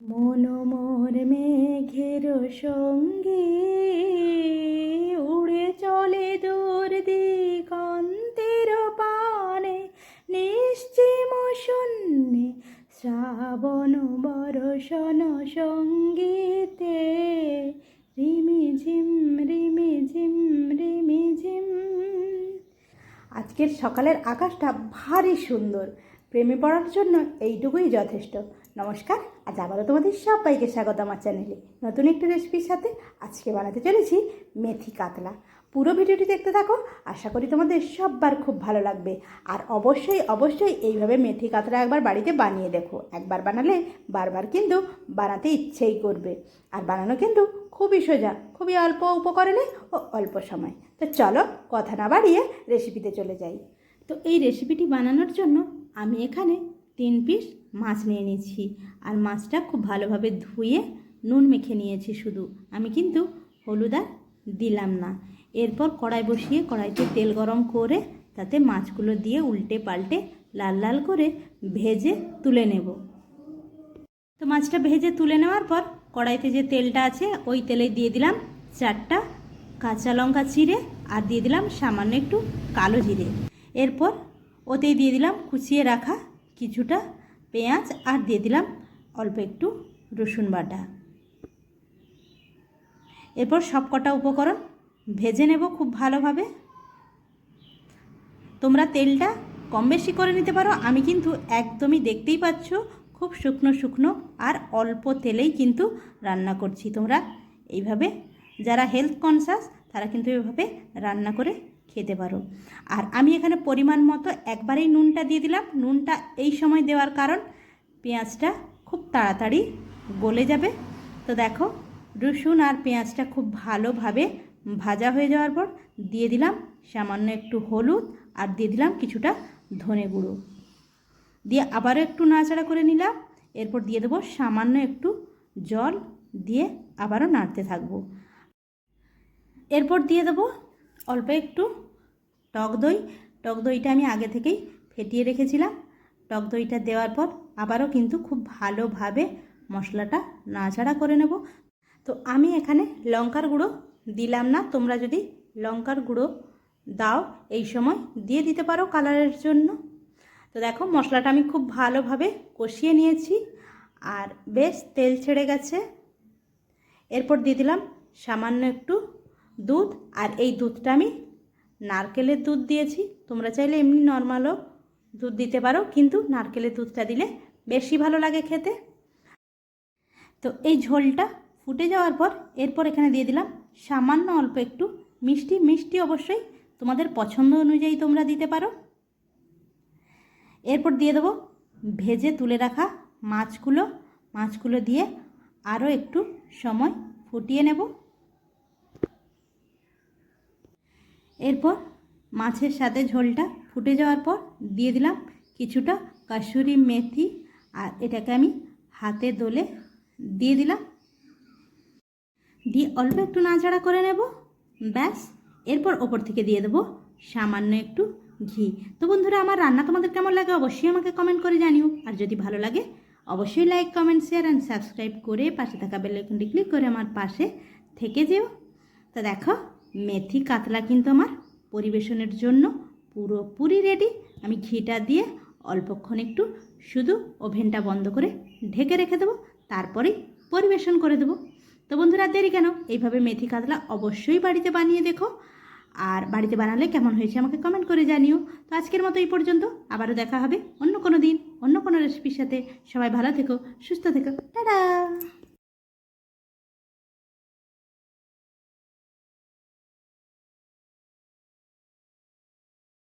মন মোর মেঘের সঙ্গে উড়ে চলে দূর দিগন্তের পানে। নিশ্চিম শূন্যে শ্রাবণ বরষণ সঙ্গীতে। রিমি ঝিম রিমি ঝিম রিমি ঝিম। আজকের সকালের আকাশটা ভারী সুন্দর। প্রেমে পড়ার জন্য এইটুকুই যথেষ্ট। নমস্কার, আজ আবারও তোমাদের সবাইকে স্বাগত আমার চ্যানেলে। নতুন একটি রেসিপির সাথে আজকে বানাতে চলেছি মেথি কাতলা। পুরো ভিডিওটি দেখতে থাকো, আশা করি তোমাদের সববার খুব ভালো লাগবে। আর অবশ্যই অবশ্যই এইভাবে মেথি কাতলা একবার বাড়িতে বানিয়ে দেখো। একবার বানালে বারবার কিন্তু বানাতে ইচ্ছেই করবে। আর বানানো কিন্তু খুবই সোজা, খুবই অল্প উপকরণে ও অল্প সময়। তো চলো কথা না বাড়িয়ে রেসিপিতে চলে যাই। তো এই রেসিপিটি বানানোর জন্য আমি এখানে তিন পিস মাছ নিয়ে নিয়েছি। আর মাছটা খুব ভালোভাবে ধুয়ে নুন মেখে নিয়েছি শুধু। আমি কিন্তু হলুদ আর দিলাম না। এরপর কড়াই বসিয়ে কড়াইতে তেল গরম করে তাতে মাছগুলো দিয়ে উল্টে পাল্টে লাল লাল করে ভেজে তুলে নেব। তো মাছটা ভেজে তুলে নেওয়ার পর কড়াইতে যে তেলটা আছে, ওই তেলে দিয়ে দিলাম চারটা কাঁচা লঙ্কা চিড়ে আর দিয়ে দিলাম সামান্য একটু কালো জিরে। এরপর ওতেই দিয়ে দিলাম কুচিয়ে রাখা কিছুটা পেঁয়াজ আর দিয়ে দিলাম অল্প একটু রসুন বাটা। এরপর সব কটা উপকরণ ভেজে নেব খুব ভালোভাবে। তোমরা তেলটা কম বেশি করে নিতে পারো। আমি কিন্তু একদমই দেখতেই পাচ্ছ খুব শুকনো শুকনো আর অল্প তেলেই কিন্তু রান্না করছি। তোমরা এইভাবে যারা হেলথ কনসাস তারা কিন্তু এভাবে রান্না করে খেতে পারো। আর আমি এখানে পরিমাণ মতো একবারেই নুনটা দিয়ে দিলাম। নুনটা এই সময় দেওয়ার কারণ পেঁয়াজটা খুব তাড়াতাড়ি গলে যাবে। তো দেখো, রসুন আর পেঁয়াজটা খুব ভালোভাবে ভাজা হয়ে যাওয়ার পর দিয়ে দিলাম সামান্য একটু হলুদ আর দিয়ে দিলাম কিছুটা ধনে গুঁড়ো। দিয়ে আবারও একটু নাড়াচাড়া করে নিলাম। এরপর দিয়ে দেবো সামান্য একটু জল দিয়ে আবারও নাড়তে থাকব। এরপর দিয়ে দেবো অল্প একটু টক দই। টক দইটা আমি আগে থেকেই ফেটিয়ে রেখেছিলাম। টক দইটা দেওয়ার পর আবারও কিন্তু খুব ভালোভাবে মশলাটা নাড়াচাড়া করে নেব। তো আমি এখানে লঙ্কার গুঁড়ো দিলাম না। তোমরা যদি লঙ্কার গুঁড়ো দাও, এই সময় দিয়ে দিতে পারো কালারের জন্য। তো দেখো, মশলাটা আমি খুব ভালোভাবে কষিয়ে নিয়েছি আর বেশ তেল ছেড়ে গেছে। এরপর দিয়ে দিলাম সামান্য একটু দুধ। আর এই দুধটা আমি নারকেলের দুধ দিয়েছি। তোমরা চাইলে এমনি নর্মালও দুধ দিতে পারো, কিন্তু নারকেলের দুধটা দিলে বেশি ভালো লাগে খেতে। তো এই ঝোলটা ফুটে যাওয়ার পর এরপর এখানে দিয়ে দিলাম সামান্য অল্প একটু মিষ্টি। মিষ্টি অবশ্যই তোমাদের পছন্দ অনুযায়ী তোমরা দিতে পারো। এরপর দিয়ে দেবো ভেজে তুলে রাখা মাছগুলো। মাছগুলো দিয়ে আরও একটু সময় ফুটিয়ে নেব। এরপর মাছের সাথে ঝোলটা ফুটে যাওয়ার পর দিয়ে দিলাম কিছুটা কাসুরি মেথি আর এটাকে আমি হাতে দোলে দিয়ে দিলাম। দিয়ে অল্প একটু নাড়াচাড়া করে নেব। ব্যাস, এরপর ওপর থেকে দিয়ে দেবো সামান্য একটু ঘি। তো বন্ধুরা, আমার রান্না তোমাদের কেমন লাগে অবশ্যই আমাকে কমেন্ট করে জানিও। আর যদি ভালো লাগে, অবশ্যই like comment share and subscribe করে পাশে থাকা বেল আইকনটি ক্লিক করে আমার পাশে থেকে যেও। তো দেখো মেথি কাতলা কিন্তু আমার পরিবেশনের জন্য পুরোপুরি রেডি আমি ঘিটা দিয়ে অল্পক্ষণ একটু শুধু ওভেনটা বন্ধ করে ঢেকে রেখে দেবো, তারপরেই পরিবেশন করে দেবো। তো বন্ধুরা দেরি কেন? এইভাবে মেথি কাতলা অবশ্যই বাড়িতে বানিয়ে দেখো। আর বাড়িতে বানালে কেমন হয়েছে আমাকে কমেন্ট করে জানিও। তো আজকের মতো এই পর্যন্ত। আবারও দেখা হবে অন্য কোনো দিন, অন্য কোনো রেসিপির সাথে। সবাই ভালো থেকো, সুস্থ থেকো। টাটা!